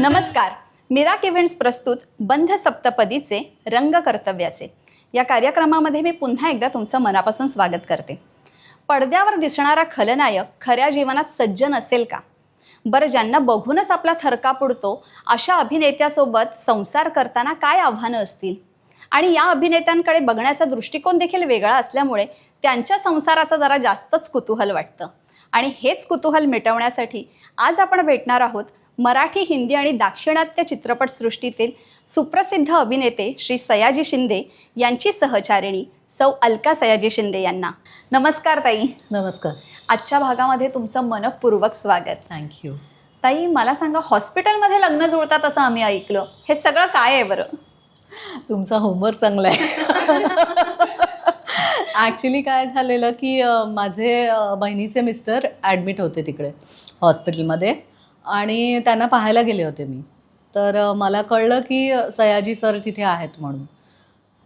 नमस्कार. Mirach events प्रस्तुत बंध सप्तपदीचे रंग कर्तव्याचे. या कार्यक्रमामध्ये मी पुन्हा एकदा तुमचं मनापासून स्वागत करते. पडद्यावर दिसणारा खलनायक खऱ्या जीवनात सज्ज नसेल का? बरं ज्यांना बघूनच आपला थरका पुडतो अशा अभिनेत्यासोबत संसार करताना काय आव्हानं असतील? आणि या अभिनेत्यांकडे बघण्याचा दृष्टिकोन देखील वेगळा असल्यामुळे त्यांच्या संसाराचं जरा जास्तच कुतूहल वाटतं. आणि हेच कुतूहल मिटवण्यासाठी आज आपण भेटणार आहोत मराठी हिंदी आणि दाक्षिणात्य चित्रपटसृष्टीतील सुप्रसिद्ध अभिनेते श्री सयाजी शिंदे यांची सहचारिणी सौ अलका सयाजी शिंदे यांना. नमस्कार ताई. नमस्कार. आजच्या भागामध्ये तुमचं मनपूर्वक स्वागत. थँक्यू ताई मला सांगा हॉस्पिटलमध्ये लग्न जुळतात असं आम्ही ऐकलं. हे सगळं काय आहे बरं? तुमचा होमवर्क चांगला आहे. ॲक्च्युली काय झालेलं की माझे बहिणीचे मिस्टर ॲडमिट होते तिकडे हॉस्पिटलमध्ये आणि त्यांना पाहायला गेले होते मी. तर मला कळलं की सयाजी सर तिथे आहेत म्हणून.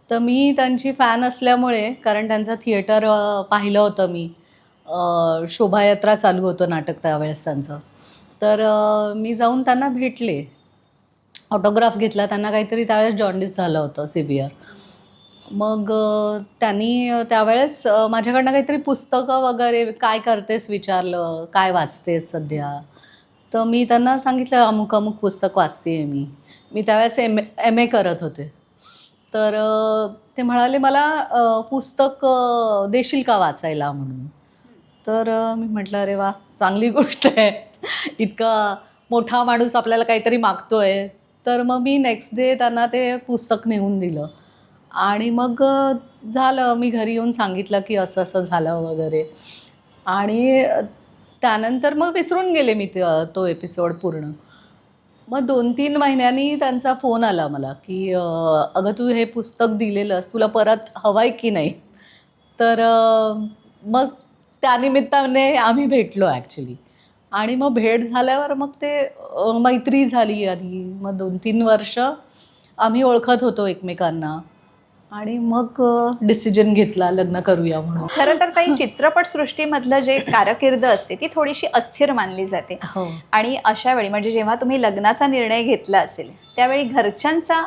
तर मी त्यांची फॅन असल्यामुळे कारण त्यांचं थिएटर पाहिलं होतं मी. शोभायात्रा चालू होतं नाटक त्यावेळेस त्यांचं. तर मी जाऊन त्यांना भेटले. ऑटोग्राफ घेतला. त्यांना काहीतरी त्यावेळेस जॉन्डिस झालं होतं सिव्हिअर मग त्यांनी त्यावेळेस माझ्याकडनं काहीतरी पुस्तकं वगैरे काय करतेस विचारलं काय वाचतेस सध्या? तर मी त्यांना सांगितलं अमुक अमुक पुस्तक वाचते आहे मी. मी त्यावेळेस एम एम ए करत होते. तर ते म्हणाले मला पुस्तक देशील का वाचायला म्हणून? तर मी म्हटलं अरे वा चांगली गोष्ट आहे. इतका मोठा माणूस आपल्याला काहीतरी मागतो आहे तर मग मी नेक्स्ट डे त्यांना ते पुस्तक नेऊन दिलं. आणि मग झालं मी घरी येऊन सांगितलं की असं असं झालं वगैरे. आणि त्यानंतर मग विसरून गेले मी तो एपिसोड पूर्ण. मग दोन तीन महिन्यांनी त्यांचा फोन आला मला की अगं तू हे पुस्तक दिलेलंस तुला परत हवं आहे की नाही? तर मग त्यानिमित्ताने आम्ही भेटलो ॲक्च्युली आणि मग भेट झाल्यावर मग ते मैत्री झाली आधी. मग दोन तीन वर्ष आम्ही ओळखत होतो एकमेकांना. आणि मग डिसिजन घेतला लग्न करूया म्हणून. खरं तर ताई चित्रपटसृष्टीमधलं जे कारकीर्द असते ती थोडीशी अस्थिर मानली जाते. हो. आणि अशा वेळी म्हणजे जेव्हा तुम्ही लग्नाचा निर्णय घेतला असेल त्यावेळी घरच्यांचा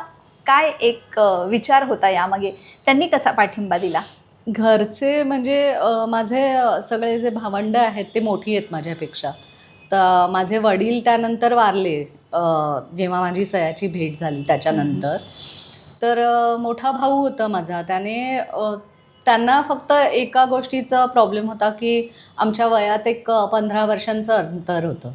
काय एक विचार होता यामागे? त्यांनी कसा पाठिंबा दिला? घरचे म्हणजे माझे सगळे जे भावंड आहेत ते मोठी आहेत माझ्यापेक्षा. तर माझे वडील त्यानंतर वारले जेव्हा माझी सयाची भेट झाली त्याच्यानंतर. तर मोठा भाऊ होता माझा. त्याने त्यांना फक्त एका गोष्टीचा प्रॉब्लेम होता की आमच्या वयात एक पंधरा वर्षांचं अंतर होतं.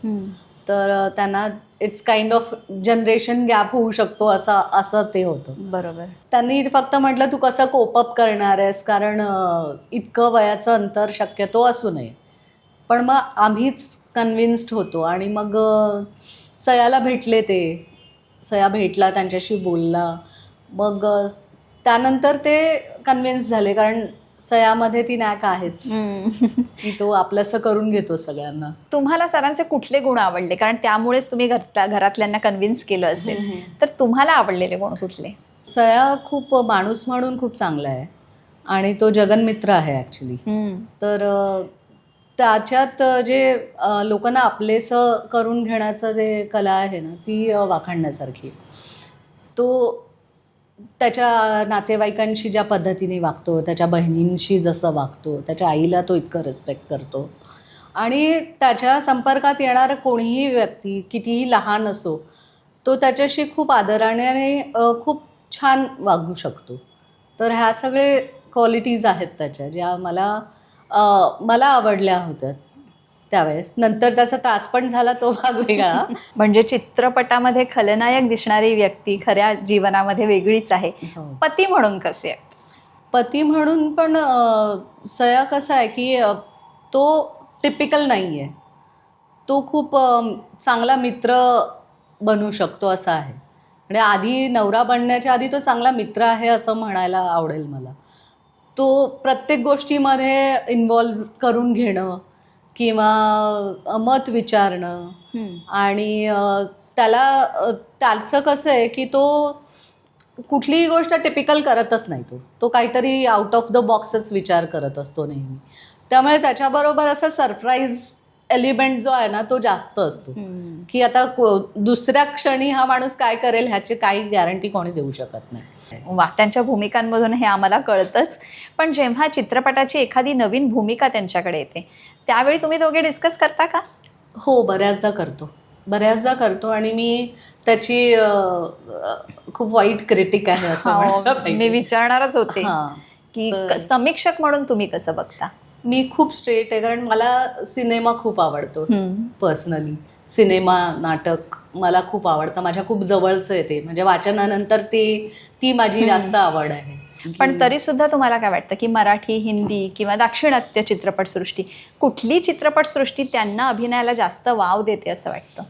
तर त्यांना it's kind of generation gap होऊ शकतो असं असं ते होतं. बरोबर. त्यांनी फक्त म्हटलं तू कसं कोपअप करणार आहेस? कारण इतकं वयाचं अंतर शक्यतो असू नये. पण मग आम्हीच कन्व्हिन्स्ड होतो आणि मग सयाला भेटले ते. सया भेटला त्यांच्याशी बोलला. मग त्यानंतर ते कन्व्हिन्स झाले कारण सयामध्ये ती नॅक आहेच. की तो आपलंसं करून घेतो सगळ्यांना. तुम्हाला सरांचे कुठले गुण आवडले? कारण त्यामुळेच तुम्ही घरातल्यांना कन्व्हिन्स केलं असेल. तर तुम्हाला आवडलेले गुण कुठले? सया खूप माणूस म्हणून खूप चांगला आहे. आणि तो जगनमित्र आहे ॲक्च्युली तर त्याच्यात जे लोकांना आपलेसं करून घेण्याचं जे कला आहे ना ती वाखाणण्यासारखी. तो त्याच्या नातेवाईकांशी ज्या पद्धतीने वागतो त्याच्या बहिणींशी जसं वागतो त्याच्या आईला तो इतकं रिस्पेक्ट करतो. आणि त्याच्या संपर्कात येणारं कोणीही व्यक्ती कितीही लहान असो तो त्याच्याशी खूप आदराने खूप छान वागू शकतो. तर ह्या सगळे क्वालिटीज आहेत त्याच्या ज्या मला मला आवडल्या होत्या. त्यावेळेस. नंतर त्याचा त्रास पण झाला तो भाग वेगळा. म्हणजे चित्रपटामध्ये खलनायक दिसणारी व्यक्ती खऱ्या जीवनामध्ये वेगळीच आहे. हो. पती म्हणून कसे आहे पती म्हणून पण सया कसा आहे की तो टिपिकल नाही आहे तो खूप चांगला मित्र बनू शकतो असा आहे. म्हणजे आधी नवरा बनण्याच्या आधी तो चांगला मित्र आहे असं म्हणायला आवडेल मला. तो प्रत्येक गोष्टीमध्ये इन्वॉल्व करून घेणं किंवा मत विचारणं आणि त्याला त्याचं कसं आहे की तो कुठलीही गोष्ट टिपिकल करतच नाही तो. तो काहीतरी आउट ऑफ द बॉक्सच विचार करत असतो नेहमी. त्यामुळे त्याच्याबरोबर असं सरप्राईज एलिमेंट जो आहे ना तो जास्त असतो. की आता दुसऱ्या क्षणी हा माणूस काय करेल ह्याची काही गॅरंटी कोणी देऊ शकत नाही. वा त्यांच्या भूमिकांमधून हे आम्हाला कळतंच. पण जेव्हा चित्रपटाची एखादी नवीन भूमिका त्यांच्याकडे येते त्यावेळी तुम्ही दोघे डिस्कस करता का? हो बऱ्याचदा करतो. बऱ्याचदा करतो आणि मी त्याची खूप वाईट क्रिटिक आहे असं हो. मी विचारणारच होते क- समीक्षक म्हणून तुम्ही कसं बघता? मी खूप स्ट्रेट आहे कारण मला सिनेमा खूप आवडतो पर्सनली सिनेमा नाटक मला खूप आवडतं. माझ्या खूप जवळचं आहे ते. म्हणजे वाचनानंतर ते ती माझी जास्त आवड आहे. पण तरी सुद्धा तुम्हाला काय वाटतं की मराठी हिंदी किंवा दाक्षिणात्य चित्रपटसृष्टी कुठली चित्रपटसृष्टी त्यांना अभिनयाला जास्त वाव देते असं वाटतं?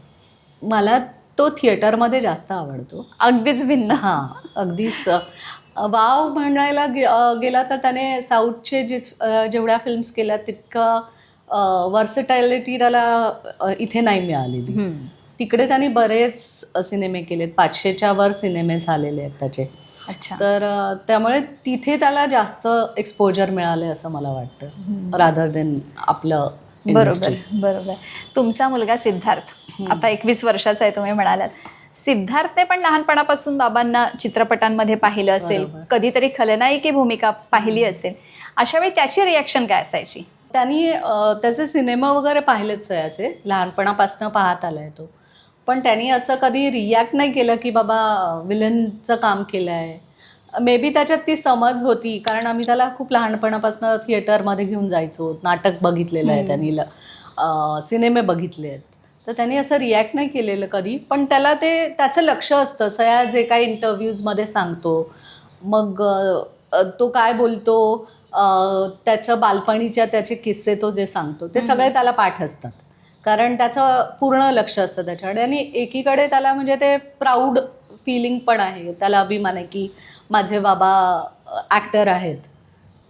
मला तो थिएटरमध्ये जास्त आवडतो. अगदीच भिन्न. हां अगदीच. वाव म्हणायला गे गेला तर त्याने साऊथचे जे अ, जेवढ्या फिल्म्स केल्या तितकं वर्सटॅलिटी त्याला इथे नाही मिळालेली. तिकडे त्यांनी बरेच सिनेमे केलेत. पाचशेच्या वर सिनेमे झालेले आहेत त्याचे. अच्छा. तर त्यामुळे तिथे त्याला जास्त एक्सपोजर मिळालंय असं मला वाटतं. रादर देन आपलं बरोबर. बरोबर. तुमचा मुलगा सिद्धार्थ. आता एकवीस वर्षाचा आहे तुम्ही म्हणालात. सिद्धार्थने पण लहानपणापासून बाबांना चित्रपटांमध्ये पाहिलं असेल. कधीतरी खलनायकी भूमिका पाहिली असेल. अशा वेळी त्याची रिॲक्शन काय असायची? त्यांनी त्याचे सिनेमा वगैरे पाहिलेच सयाचे लहानपणापासून पाहत आलाय तो. पण त्यांनी असं कधी रिॲक्ट नाही केलं की बाबा विलनचं काम केलं आहे मे बी त्याच्यात ती समज होती कारण आम्ही त्याला खूप लहानपणापासून थिएटरमध्ये घेऊन जायचो. नाटक बघितलेलं आहे त्यांनी सिनेमे बघितले आहेत. तर त्यांनी असं रिॲक्ट नाही केलेलं कधी पण त्याला ते त्याचं लक्ष असतं. सया जे काही इंटरव्ह्यूजमध्ये सांगतो मग तो काय बोलतो त्याचं बालपणीच्या त्याचे किस्से तो जे सांगतो ते सगळे त्याला पाठ असतात. कारण त्याचं पूर्ण लक्ष असतं त्याच्याकडे. आणि एकीकडे त्याला म्हणजे ते प्राऊड फिलिंग पण आहे. त्याला अभिमान आहे की माझे बाबा ॲक्टर आहेत.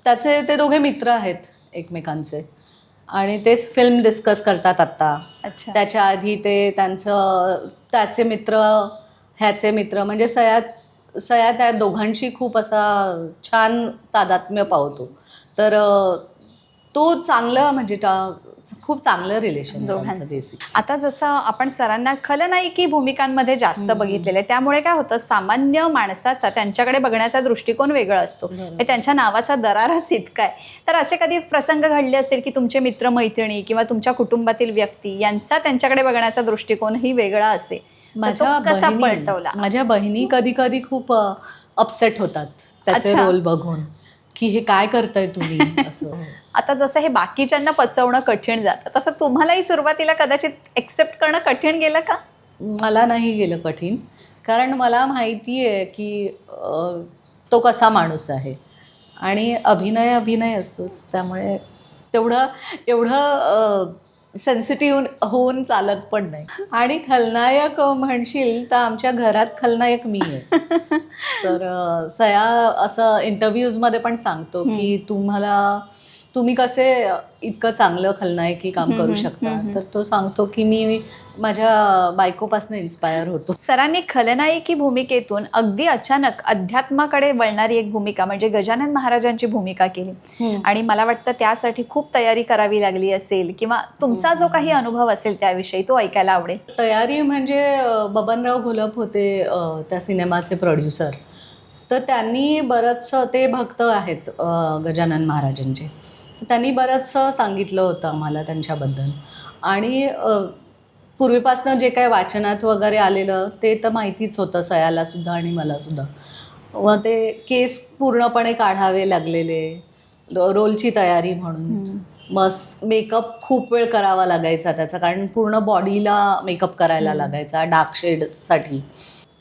त्याचे ते दोघे मित्र आहेत एकमेकांचे. आणि ते फिल्म डिस्कस करतात आत्ता. अच्छा. त्याच्या आधी ते त्यांचं त्याचे मित्र ह्याचे मित्र म्हणजे सया सया त्या दोघांशी खूप असा छान तादात्म्य पावतो. तर तो चांगलं म्हणजे खूप चांगलं रिलेशन दोघांचं. आता जसं आपण सरांना खलनायकी भूमिकांमध्ये जास्त बघितलेलं आहे त्यामुळे काय होतं सामान्य माणसाचा त्यांच्याकडे बघण्याचा दृष्टिकोन वेगळा असतो. म्हणजे त्यांच्या नावाचा दरारच इतका आहे. तर असे कधी प्रसंग घडले असतील की तुमचे मित्र मैत्रिणी किंवा तुमच्या कुटुंबातील व्यक्ती यांचा त्यांच्याकडे बघण्याचा दृष्टिकोनही वेगळा असेल? माझ्या कसा पलटवला? माझ्या बहिणी कधी कधी खूप अपसेट होतात त्याचे. रोल बघून. की हे काय करताय तुम्ही? असं. आता जसं हे बाकीच्यांना पचवणं कठीण जातं तसं तुम्हालाही सुरुवातीला कदाचित एक्सेप्ट करणं कठीण गेलं का? मला नाही गेलं कठीण. कारण मला माहिती आहे की अ, तो कसा माणूस आहे. आणि अभिनय अभिनय असतोच. त्यामुळे तेवढं एवढं सेन्सिटिव्ह होऊन चालत पण नाही. आणि खलनायक म्हणशील तर आमच्या घरात खलनायक मी आहे. तर अ, सया असं इंटरव्ह्यूजमध्ये पण सांगतो की तुम्हाला तुम्ही कसे इतकं चांगलं खलनायकी काम करू शकता? तर तो सांगतो की मी माझ्या बायकोपासून इन्स्पायर होतो. सरांनी खलनायकी भूमिकेतून अगदी अचानक अध्यात्माकडे वळणारी एक भूमिका म्हणजे गजानन महाराजांची भूमिका केली. आणि मला वाटतं त्यासाठी खूप तयारी करावी लागली असेल किंवा तुमचा जो काही अनुभव असेल त्याविषयी तो ऐकायला आवडेल. तयारी म्हणजे बबनराव घोलप होते त्या सिनेमाचे प्रोड्युसर तर त्यांनी बरंचसं ते भक्त आहेत गजानन महाराजांचे. त्यांनी बरंचसं सांगितलं होतं आम्हाला त्यांच्याबद्दल. आणि पूर्वीपासनं जे काय वाचनात वगैरे आलेलं ते तर माहितीच होतं सयाला सुद्धा आणि मला सुद्धा. व ते केस पूर्णपणे काढावे लागलेले रोलची तयारी म्हणून. मस्त मेकअप खूप वेळ करावा लागायचा त्याचा कारण पूर्ण बॉडीला मेकअप करायला लागायचा डार्क शेडसाठी.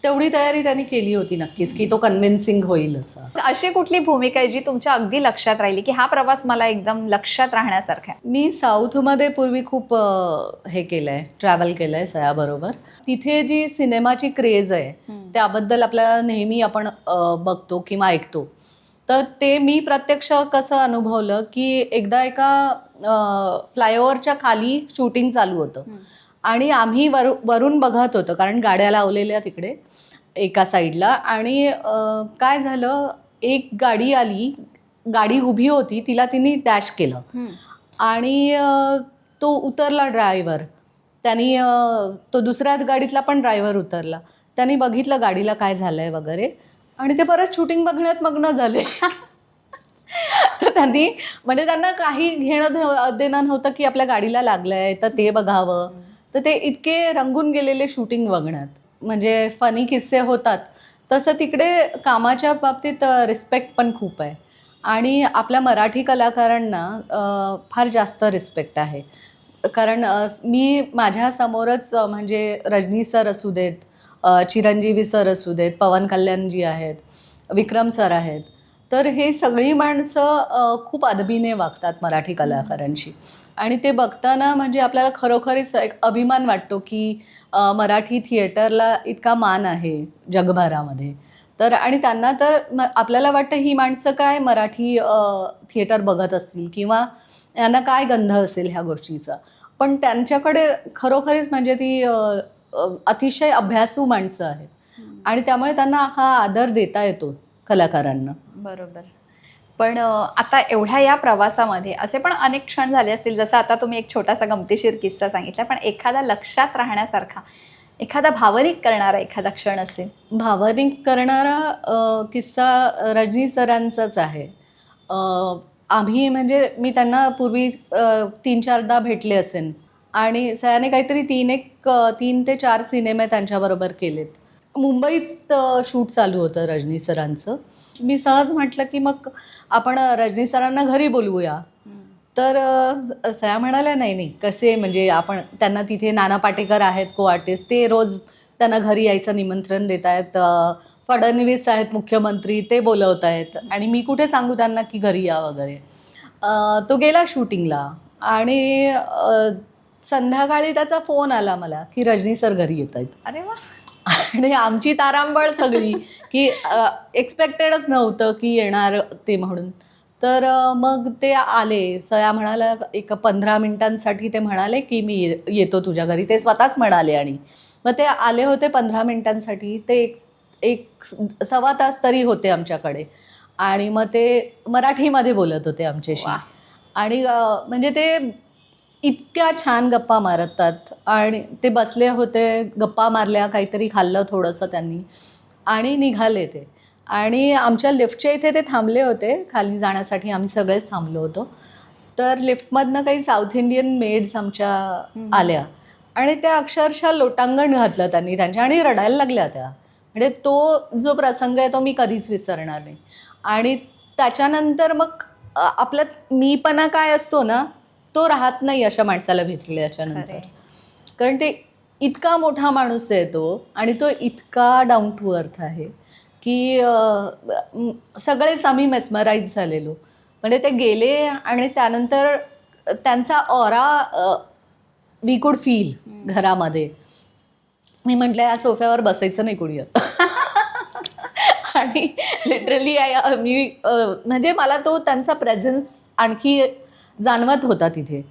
तेवढी तयारी त्यांनी केली होती नक्कीच की तो कन्व्हिन्सिंग होईल असं. अशी कुठली भूमिका आहे जी तुमच्या अगदी लक्षात राहिली की हा प्रवास मला एकदम लक्षात राहण्यासारखा आहे? मी साऊथमध्ये पूर्वी खूप अ, हे केलं आहे ट्रॅव्हल केलं आहे सयाबरोबर तिथे जी सिनेमाची क्रेज आहे त्याबद्दल आपल्याला नेहमी आपण अ, बघतो किंवा ऐकतो. तर ते मी प्रत्यक्ष कसं अनुभवलं की एकदा एका फ्लायओव्हरच्या खाली शूटिंग चालू होतं. आणि आम्ही वर वरून बघत होतो कारण गाड्या लावलेल्या तिकडे एका साईडला. आणि काय झालं एक गाडी आली गाडी उभी होती तिला तिने डॅश केलं. आणि तो उतरला ड्रायव्हर. त्यांनी तो दुसऱ्या गाडीतला पण ड्रायव्हर उतरला. त्यांनी बघितलं गाडीला काय झालंय वगैरे. आणि ते परत शूटिंग बघण्यात मग्न झाले. तर त्यांनी म्हणजे त्यांना काही घेणं देणं नव्हतं की आपल्या गाडीला लागलंय तर ते बघावं. तर ते इतके रंगून गेलेले शूटिंग बघण्यात. म्हणजे फनी किस्से होतात. तसं तिकडे कामाच्या बाबतीत रिस्पेक्ट पण खूप आहे. आणि आपल्या मराठी कलाकारांना फार जास्त रिस्पेक्ट आहे. कारण मी माझ्यासमोरच म्हणजे रजनी सर असू देत चिरंजीवी सर असू देत पवन कल्याणजी आहेत विक्रम सर आहेत. तर हे सगळी माणसं खूप अदबीने वागतात मराठी कलाकारांशी. आणि ते बघताना म्हणजे आपल्याला खरोखरीच एक अभिमान वाटतो की मराठी थिएटरला इतका मान आहे जगभरामध्ये. तर आणि त्यांना तर आपल्याला वाटतं ही माणसं काय मराठी थिएटर बघत असतील किंवा यांना काय गंध असेल ह्या गोष्टीचा. पण त्यांच्याकडे खरोखरीच म्हणजे ती अतिशय अभ्यासू माणसं आहेत. आणि त्यामुळे त्यांना हा आदर देता येतो कलाकारांना. बरोबर. पण आता एवढ्या या प्रवासामध्ये असे पण अनेक क्षण झाले असतील. जसं आता तुम्ही एक छोटासा गमतीशीर किस्सा सांगितला पण एखादा लक्षात राहण्यासारखा एखादा भावनिक करणारा एखादा क्षण असेल. भावनिक करणारा किस्सा रजनी सरांचाच आहे. आम्ही म्हणजे मी त्यांना पूर्वी तीन चारदा भेटले असेन. आणि सयाने काहीतरी तीन एक तीन ते चार सिनेमे त्यांच्याबरोबर केलेत. मुंबईत शूट चालू होतं रजनी सरांचं. मी सहज म्हटलं की मग आपण रजनी सरांना घरी बोलवूया. तर सया म्हणाल्या नाही नाही कसे म्हणजे आपण त्यांना तिथे नाना पाटेकर आहेत को आर्टिस्ट ते रोज त्यांना घरी यायचं निमंत्रण देत आहेत. फडणवीस आहेत मुख्यमंत्री ते बोलवत आहेत. आणि मी कुठे सांगू त्यांना की घरी या वगैरे. तो गेला शूटिंगला आणि संध्याकाळी त्याचा फोन आला मला की रजनी सर घरी येत आहेत. अरे वा. आणि आमची तारांबळ सगळी की एक्सपेक्टेडच नव्हतं की येणार ते म्हणून. तर मग ते आले. सया म्हणाला एक पंधरा मिनिटांसाठी ते म्हणाले की मी ये- येतो तुझ्या घरी. ते स्वतःच म्हणाले आणि. मग ते आले होते पंधरा मिनिटांसाठी. ते एक एक सव्वा तास तरी होते आमच्याकडे. आणि मग ते मराठीमध्ये बोलत होते आमच्याशी. आणि म्हणजे ते इतक्या छान गप्पा मारतात. आणि ते बसले होते गप्पा मारल्या काहीतरी खाल्लं थोडंसं त्यांनी. आणि निघाले ते. आणि आमच्या लिफ्टच्या इथे ते थांबले होते. खाली जाण्यासाठी आम्ही सगळेच थांबलो होतो. तर लिफ्टमधनं काही साऊथ इंडियन मेड्स आमच्या आल्या. आणि त्या अक्षरशः लोटांगण घातलं त्यांनी त्यांच्या आणि रडायला लागल्या त्या. म्हणजे तो जो प्रसंग आहे तो मी कधीच विसरणार नाही. आणि त्याच्यानंतर मग आपल्यात मीपणा काय असतो ना तो राहत नाही अशा माणसाला भेटल्याच्यानंतर खरंय. कारण ते इतका मोठा माणूस आहे तो आणि तो इतका डाऊन टू अर्थ आहे की सगळेच आम्ही मेस्मराईज झालेलो. म्हणजे ते गेले आणि त्यानंतर त्यांचा ऑरा वी कुड फील घरामध्ये. मी म्हटलं या सोफ्यावर बसायचं नाही कुणी. आता आणि लिटरली मी म्हणजे मला तो त्यांचा प्रेझेन्स आणखी जाणवत होता तिथे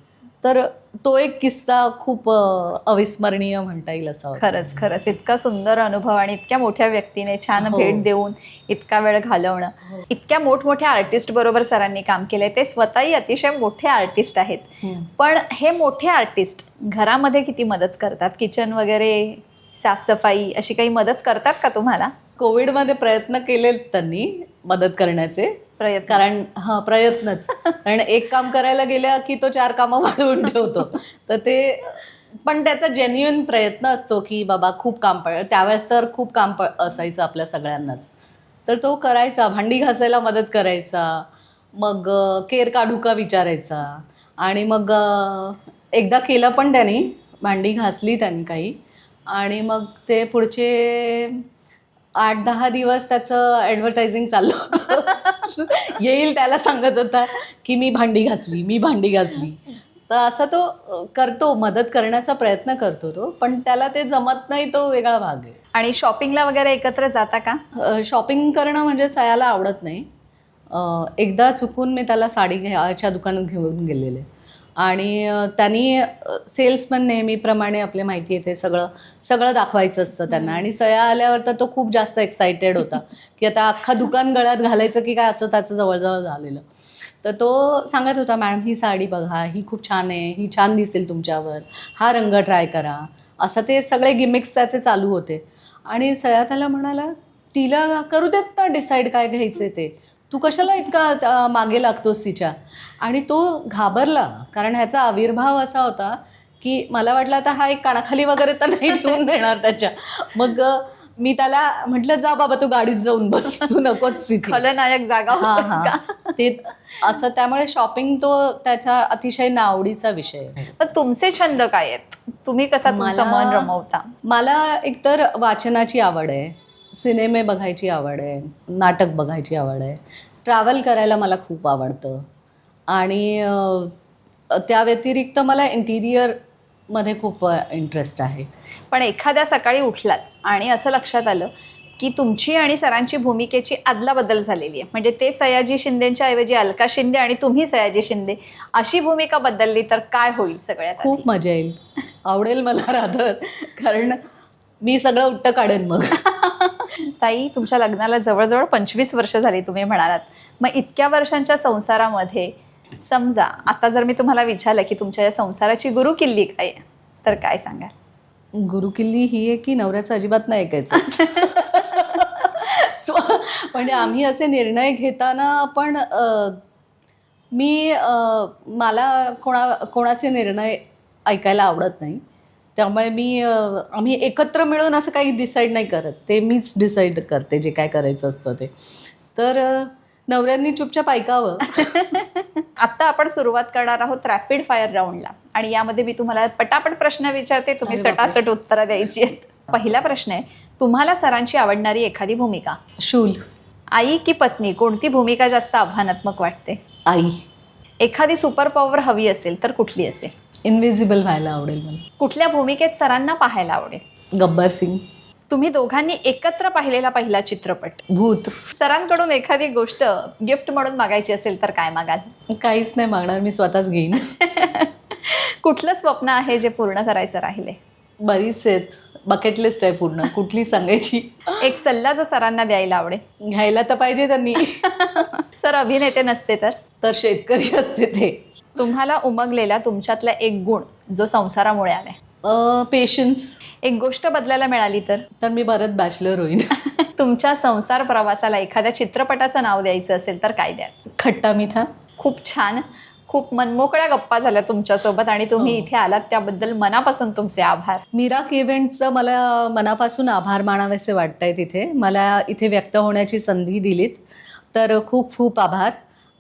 तर तो एक किस्सा खूप अविस्मरणीय म्हणता येईल असा. खरंच खरंच इतका सुंदर अनुभव आणि इतक्या मोठ्या व्यक्तीने छान हो. भेट देऊन इतका वेळ घालवणं हो. इतक्या मोठमोठ्या आर्टिस्ट बरोबर सरांनी काम केलंय ते स्वतःही अतिशय मोठे आर्टिस्ट आहेत. पण हे मोठे आर्टिस्ट घरामध्ये किती मदत करतात किचन वगैरे साफसफाई अशी काही मदत करतात का तुम्हाला कोविडमध्ये प्रयत्न केले त्यांनी मदत करण्याचे प्रयत्न. कारण हा प्रयत्नच. कारण एक काम करायला गेल्या की तो चार कामं वाढवून ठेवतो. तर ते पण त्याचा जेन्युन प्रयत्न असतो की बाबा खूप काम पड त्यावेळेस तर खूप काम प असायचं आपल्या सगळ्यांनाच. तर तो करायचा भांडी घासायला मदत करायचा मग केर काढू का विचारायचा आणि मग एकदा केलं पण त्यांनी भांडी घासली त्यांनी काही आणि मग ते पुढचे आठ दहा दिवस त्याचं ॲडव्हर्टायझिंग चाललं होतं. येईल त्याला सांगत होता की मी भांडी घासली मी भांडी घासली. तर असा तो करतो मदत करण्याचा प्रयत्न करतो तो पण त्याला ते जमत नाही तो वेगळा भाग आहे. आणि शॉपिंगला वगैरे एकत्र जाता का? शॉपिंग करणं म्हणजे सयाला आवडत नाही. एकदा चुकून मी त्याला साडी घ्यायच्या दुकानात घेऊन गेलेले. आणि त्यांनी सेल्समन नेहमीप्रमाणे आपले माहिती आहे ते सगळं सगळं दाखवायचं असतं त्यांना. आणि सया आल्यावर तर तो खूप जास्त एक्सायटेड होता. की आता अख्खा दुकान गळ्यात घालायचं की काय असं त्याचं जवळजवळ झालेलं. तर तो सांगत होता मॅडम ही साडी बघा ही खूप छान आहे ही छान दिसेल तुमच्यावर हा रंग ट्राय करा. असं ते सगळे गिमिक्स त्याचे चालू होते. आणि सया त्याला म्हणाला तिला करू देत ना डिसाईड काय घ्यायचे ते. तू कशाला इतका मागे लागतोस तिच्या? आणि तो घाबरला कारण ह्याचा आविर्भाव असा होता की मला वाटलं आता हा एक कानाखाली वगैरे तर नाही ठेवून देणार त्याच्या. मग मी त्याला म्हटलं जा बाबा तू गाडीत जाऊन बस तू नकोच खलनायक जागा हा होता हा? ते असं त्यामुळे शॉपिंग तो त्याच्या अतिशय नावडीचा विषय पण तुमचे छंद काय आहेत? तुम्ही कसा मन रमवता? मला एकतर वाचनाची आवड आहे. सिनेमे बघायची आवड आहे नाटक बघायची आवड आहे. ट्रॅव्हल करायला मला खूप आवडतं. आणि त्या व्यतिरिक्त मला इंटिरियरमध्ये खूप इंटरेस्ट आहे. पण एखाद्या सकाळी उठलात आणि असं लक्षात आलं की तुमची आणि सरांची भूमिकेची आदलाबदल झालेली आहे. म्हणजे ते सयाजी शिंदेच्या ऐवजी अलका शिंदे आणि तुम्ही सयाजी शिंदे अशी भूमिका बदलली तर काय होईल सगळ्यात? खूप मजा येईल. आवडेल मला राधर कारण मी सगळं उट्ट काढेन मग. ताई तुमच्या लग्नाला जवळजवळ पंचवीस वर्ष झाली तुम्ही म्हणालात. मग इतक्या वर्षांच्या संसारामध्ये समजा आता जर मी तुम्हाला विचारलं की तुमच्या या संसाराची गुरु किल्ली काय आहे तर काय सांगाल? गुरुकिल्ली ही आहे की नवऱ्याचं अजिबात नाही ऐकायचं. म्हणजे आम्ही असे निर्णय घेताना पण मी मला कोणा कोणाचे निर्णय ऐकायला आवडत नाही. त्यामुळे मी आम्ही एकत्र मिळून असं काही डिसाईड नाही करत. ते मीच डिसाईड करते जे काय करायचं असतं ते. तर नवऱ्यांनी चुपचाप ऐकावं. आता आपण सुरुवात करणार आहोत रॅपिड फायर राऊंडला आणि यामध्ये मी तुम्हाला पटापट प्रश्न विचारते. तुम्ही. सटासट उत्तरं द्यायची आहेत. पहिला प्रश्न आहे तुम्हाला सरांची आवडणारी एखादी भूमिका? शूल. आई की पत्नी? कोणती भूमिका जास्त आव्हानात्मक वाटते? आई. एखादी सुपर पॉवर हवी असेल तर कुठली असेल? इनविजिबल व्हायला आवडेल मला. कुठल्या भूमिकेत सरांना पाहायला आवडेल? गब्बर सिंग. तुम्ही दोघांनी एकत्र पाहिलेला पहिला चित्रपट. भूत. सरांकडून एखादी गोष्ट गिफ्ट म्हणून मागायची असेल तर काय मागाल? काहीच नाही मागणार मी स्वतःच घेईन. कुठलं स्वप्न आहे जे पूर्ण करायचं राहिले? बरीच आहेत. बकेट लिस्ट आहे पूर्ण. कुठली सांगायची? एक सल्ला जो सरांना द्यायला आवडेल. घ्यायला तर पाहिजे त्यांनी. सर अभिनेते नसते तर? तर शेतकरी असते ते. तुम्हाला उमगलेला तुमच्यातला एक गुण जो संसारामुळे आलाय. पेशन्स एक गोष्ट बदलायला मिळाली तर? तर मी परत बॅचलर होईन. तुमच्या संसार प्रवासाला एखाद्या चित्रपटाचं नाव द्यायचं असेल तर काय द्याल? खट्टा मिठा. खूप छान. खूप मनमोकळ्या गप्पा झाल्या तुमच्यासोबत आणि तुम्ही हो. इथे आलात. त्याबद्दल मनापासून तुमचे आभार. मिराक इव्हेंटचं मला मनापासून आभार मानावेसे वाटत आहे तिथे. मला इथे व्यक्त होण्याची संधी दिलीत. तर खूप खूप आभार.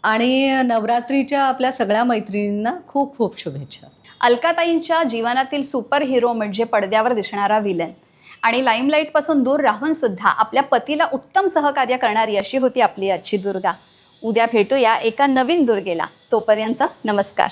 आणि नवरात्रीच्या आपल्या सगळ्या मैत्रिणींना खूप खूप शुभेच्छा. अलकाताईंच्या जीवनातील सुपर हिरो म्हणजे पडद्यावर दिसणारा विलन आणि लाईमलाईटपासून दूर राहून सुद्धा आपल्या पतीला उत्तम सहकार्य करणारी अशी होती आपली आजची दुर्गा. उद्या भेटूया एका नवीन दुर्गेला. तोपर्यंत नमस्कार.